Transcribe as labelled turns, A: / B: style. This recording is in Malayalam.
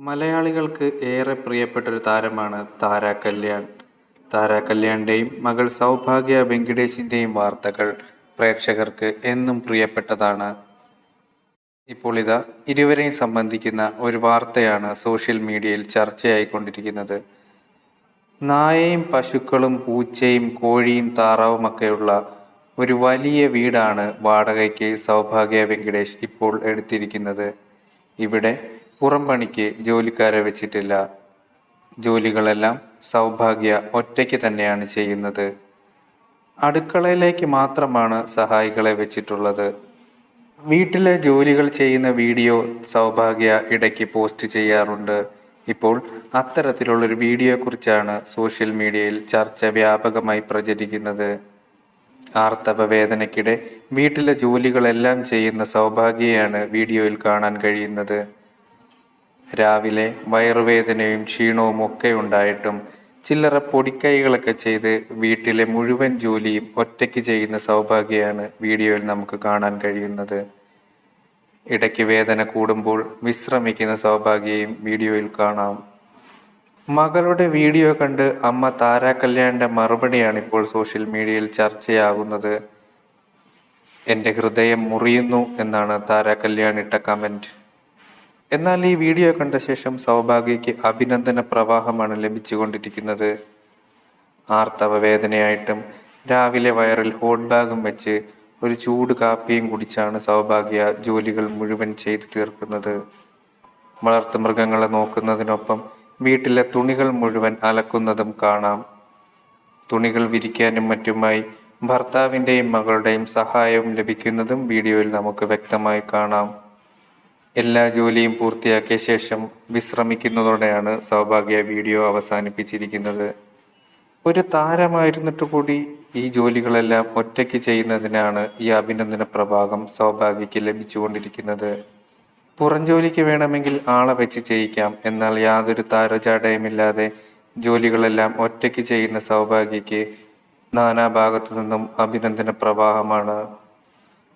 A: മലയാളികൾക്ക് ഏറെ പ്രിയപ്പെട്ട ഒരു താരമാണ് താര കല്യാൺ. താര കല്യാണിന്റെയും മകൾ സൗഭാഗ്യ വെങ്കിടേഷിന്റെയും വാർത്തകൾ പ്രേക്ഷകർക്ക് എന്നും പ്രിയപ്പെട്ടതാണ്. ഇപ്പോൾ ഇതാ ഇരുവരെയും സംബന്ധിക്കുന്ന ഒരു വാർത്തയാണ് സോഷ്യൽ മീഡിയയിൽ ചർച്ചയായിക്കൊണ്ടിരിക്കുന്നത്. നായയും പശുക്കളും പൂച്ചയും കോഴിയും താറാവുമൊക്കെയുള്ള ഒരു വലിയ വീടാണ് വാടകയ്ക്ക് സൗഭാഗ്യ വെങ്കിടേഷ് ഇപ്പോൾ എടുത്തിരിക്കുന്നത്. ഇവിടെ പുറം പണിക്ക് ജോലിക്കാരെ വെച്ചിട്ടില്ല. ജോലികളെല്ലാം സൗഭാഗ്യ ഒറ്റയ്ക്ക് തന്നെയാണ് ചെയ്യുന്നത്. അടുക്കളയിലേക്ക് മാത്രമാണ് സഹായികളെ വെച്ചിട്ടുള്ളത്. വീട്ടിലെ ജോലികൾ ചെയ്യുന്ന വീഡിയോ സൗഭാഗ്യ ഇടയ്ക്ക് പോസ്റ്റ് ചെയ്യാറുണ്ട്. ഇപ്പോൾ അത്തരത്തിലുള്ളൊരു വീഡിയോയെക്കുറിച്ചാണ് സോഷ്യൽ മീഡിയയിൽ ചർച്ച വ്യാപകമായി പ്രചരിക്കുന്നത്. ആർത്തവ വേദനയ്ക്കിടെ വീട്ടിലെ ജോലികളെല്ലാം ചെയ്യുന്ന സൗഭാഗ്യയാണ് വീഡിയോയിൽ കാണാൻ കഴിയുന്നത്. രാവിലെ വയറുവേദനയും ക്ഷീണവും ഒക്കെ ഉണ്ടായിട്ടും ചില്ലറ പൊടിക്കൈകളൊക്കെ ചെയ്ത് വീട്ടിലെ മുഴുവൻ ജോലിയും ഒറ്റയ്ക്ക് ചെയ്യുന്ന സൗഭാഗ്യമാണ് വീഡിയോയിൽ നമുക്ക് കാണാൻ കഴിയുന്നത്. ഇടയ്ക്ക് വേദന കൂടുമ്പോൾ വിശ്രമിക്കുന്ന സൗഭാഗ്യയും വീഡിയോയിൽ കാണാം. മകളുടെ വീഡിയോ കണ്ട് അമ്മ താരാ കല്യാണിന്റെ മറുപടിയാണ് ഇപ്പോൾ സോഷ്യൽ മീഡിയയിൽ ചർച്ചയാകുന്നത്. എന്റെ ഹൃദയം മുറിയുന്നു എന്നാണ് താരാ കല്യാൺ കമന്റ് എന്നാൽ ഈ വീഡിയോ കണ്ട ശേഷം സൗഭാഗ്യയ്ക്ക് അഭിനന്ദന പ്രവാഹമാണ് ലഭിച്ചുകൊണ്ടിരിക്കുന്നത്. ആർത്തവ വേദനയായിട്ടും രാവിലെ വയറിൽ ഹോട്ട് ബാഗും വെച്ച് ഒരു ചൂട് കാപ്പിയും കുടിച്ചാണ് സൗഭാഗ്യ ജോലികൾ മുഴുവൻ ചെയ്തു തീർക്കുന്നത്. വളർത്തുമൃഗങ്ങളെ നോക്കുന്നതിനൊപ്പം വീട്ടിലെ തുണികൾ മുഴുവൻ അലക്കുന്നതും കാണാം. തുണികൾ വിരിക്കാനും മറ്റുമായി ഭർത്താവിന്റെയും മകളുടെയും സഹായവും ലഭിക്കുന്നതും വീഡിയോയിൽ നമുക്ക് വ്യക്തമായി കാണാം. എല്ലാ ജോലിയും പൂർത്തിയാക്കിയ ശേഷം വിശ്രമിക്കുന്നതോടെയാണ് സൗഭാഗ്യ വീഡിയോ അവസാനിപ്പിച്ചിരിക്കുന്നത്. ഒരു താരമായിരുന്നിട്ട് കൂടി ഈ ജോലികളെല്ലാം ഒറ്റയ്ക്ക് ചെയ്യുന്നതിനാണ് ഈ അഭിനന്ദന പ്രഭാഗം സൗഭാഗ്യയ്ക്ക് ലഭിച്ചുകൊണ്ടിരിക്കുന്നത്. പുറം ജോലിക്ക് വേണമെങ്കിൽ ആളെ വെച്ച് ചെയ്യിക്കാം. എന്നാൽ യാതൊരു താരചാടയുമില്ലാതെ ജോലികളെല്ലാം ഒറ്റയ്ക്ക് ചെയ്യുന്ന സൗഭാഗ്യയ്ക്ക് നാനാഭാഗത്തു നിന്നും അഭിനന്ദന പ്രവാഹമാണ്